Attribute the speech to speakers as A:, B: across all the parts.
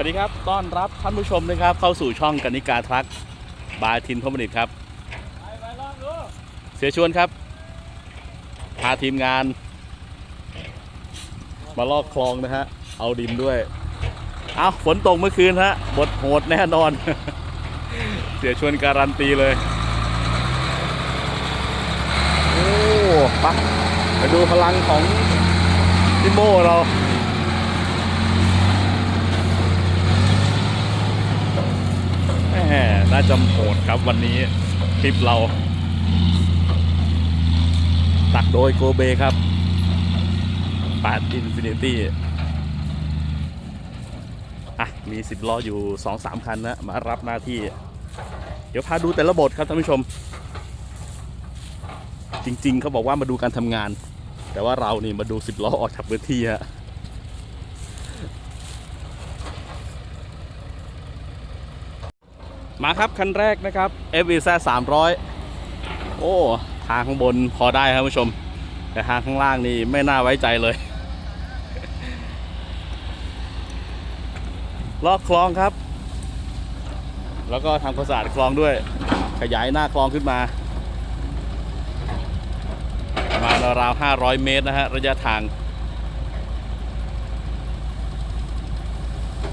A: วัสดีครับ ต้อนรับท่านผู้ชมนะครับ เข้าสู่ช่องกนิกาทรัคบายทินพมนิตครับ เสียชวนครับ พาทีมงาน มาลอกคลองนะฮะ เอาดินด้วย เอาฝนตกเมื่อคืนฮะ บทโหดแน่นอน เสียชวนการันตีเลย โอ้ไปะไปดูพลังของพี่โมเรา แหม น่าจะโหดครับวันนี้คลิปเรา ตักโดยโกเบครับ8 Infinity อะ มี 10 ล้ออยู่ 2-3 คันนะ มารับหน้าที่ เดี๋ยวพาดูแต่ละบทครับท่านผู้ชม จริง ๆ เขาบอกว่ามาดูการทำงาน แต่ว่าเรานี่มาดู 10 ล้อออกจากพื้นที่ฮะ มาครับ คันแรกนะครับ f v z 300 โอ้ ทางข้างบนพอได้ครับผู้ชม แต่ทางข้างล่างนี่ไม่น่าไว้ใจเลยลอกคลองครับ แล้วก็ทำความสะอาดคลองด้วย ขยายหน้าคลองขึ้นมา ประมาณราวๆ500 เมตรนะฮะ ระยะทาง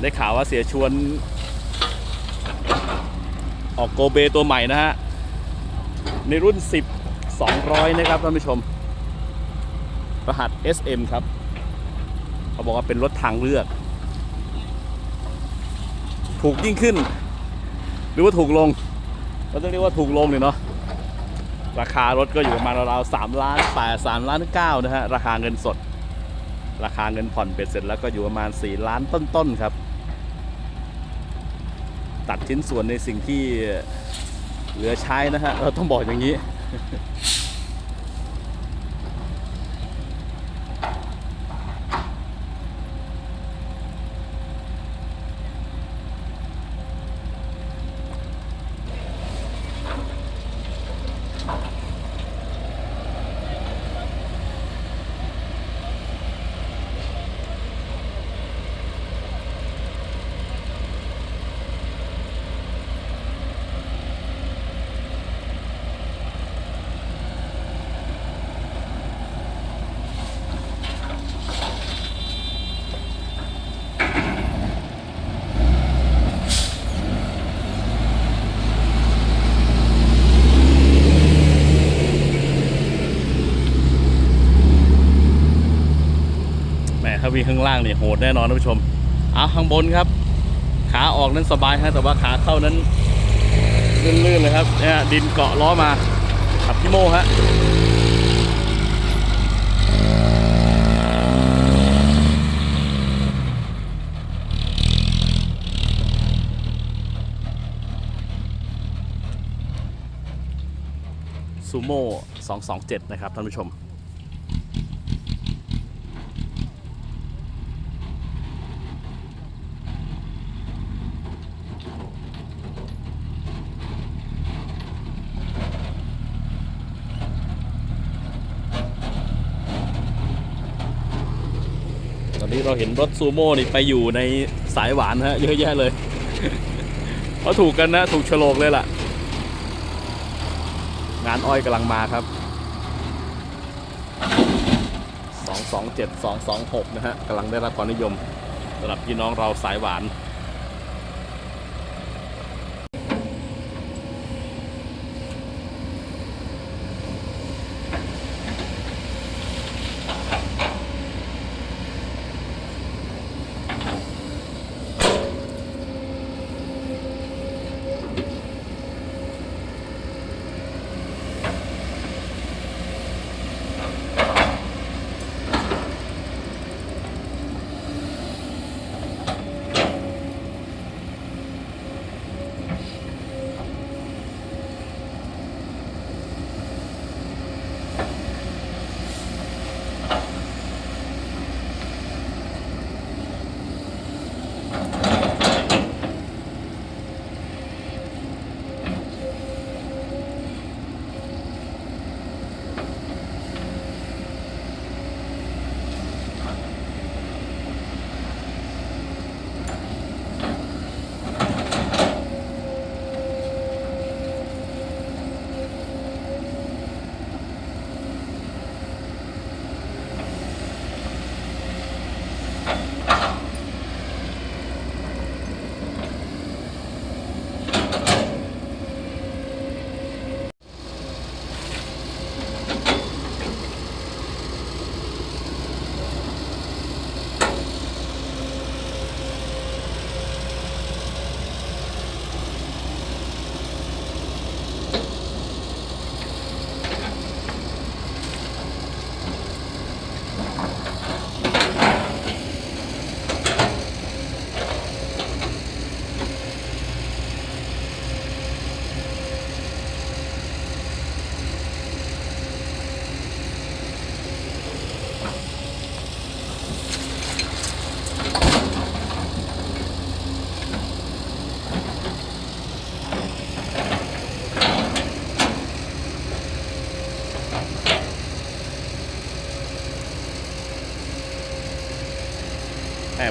A: ได้ข่าวว่าเสียชวน ออกโกเบตัวใหม่นะฮะ ในรุ่น 10 200 นะครับท่านผู้ชม รหัส SM ครับ เขาบอกว่าเป็นรถทางเลือก ถูกยิ่งขึ้น หรือว่าถูกลงเราต้องเรียกว่าถูกลงเลยเนาะราคารถก็อยู่ประมาณราวๆสามล้านแปดสามล้านเก้านะฮะ ราคาเงินสด ราคาเงินผ่อนเป็ดเสร็จแล้วก็อยู่ประมาณ 4 ล้านต้นๆครับ ตัดชิ้นส่วนในสิ่งที่เหลือใช้นะฮะเราต้องบอกอย่างนี้ วิ่งข้างล่างเนี่ยโหดแน่นอนท่านผู้ชมเอาข้างบนครับ ขาออกนั้นสบายฮะแต่ว่าขาเข้านั้นลื่นๆเลยครับเนี่ยดินเกาะล้อมาขับพี่โมฮะซูโม่227 นะครับท่านผู้ชม อนนี้เราเห็นรถซูโม่นี่ไปอยู่ในสายหวานฮะ เยอะแยะเลยเพราะถูกกันนะ ถูกฉลกเลยล่ะ งานอ้อยกำลังมาครับ 227 226 นะฮะกำลังได้รับความนิยมสำหรับพี่น้องเราสายหวาน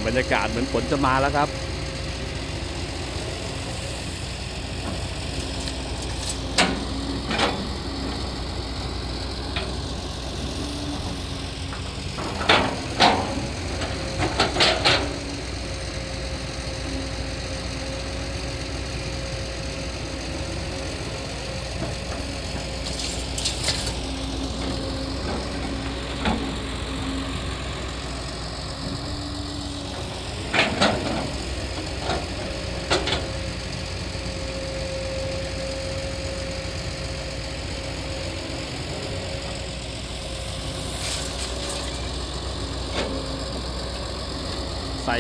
A: บรรยากาศเหมือนฝนจะมาแล้วครับ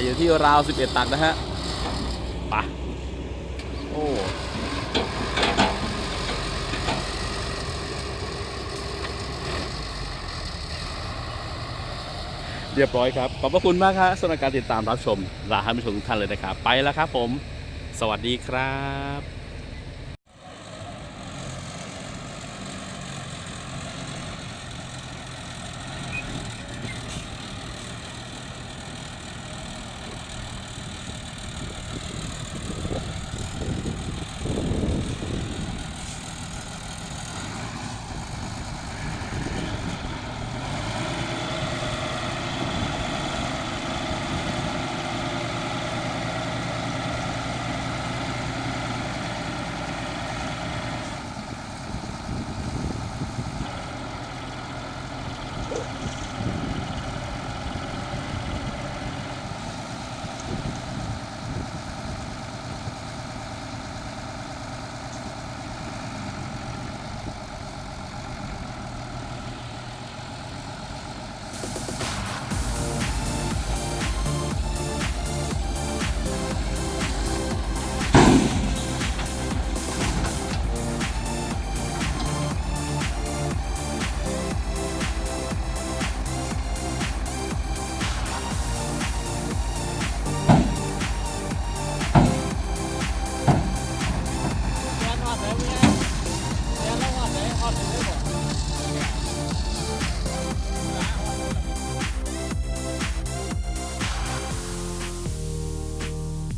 A: อยู่ที่ราว 11 ตันนะฮะปะโอ้เรียบร้อยครับ ขอบพระคุณมากครับสำหรับการติดตามรับชมลาท่านผู้ชมทุกท่านเลยนะครับ ไปแล้วครับผม สวัสดีครับ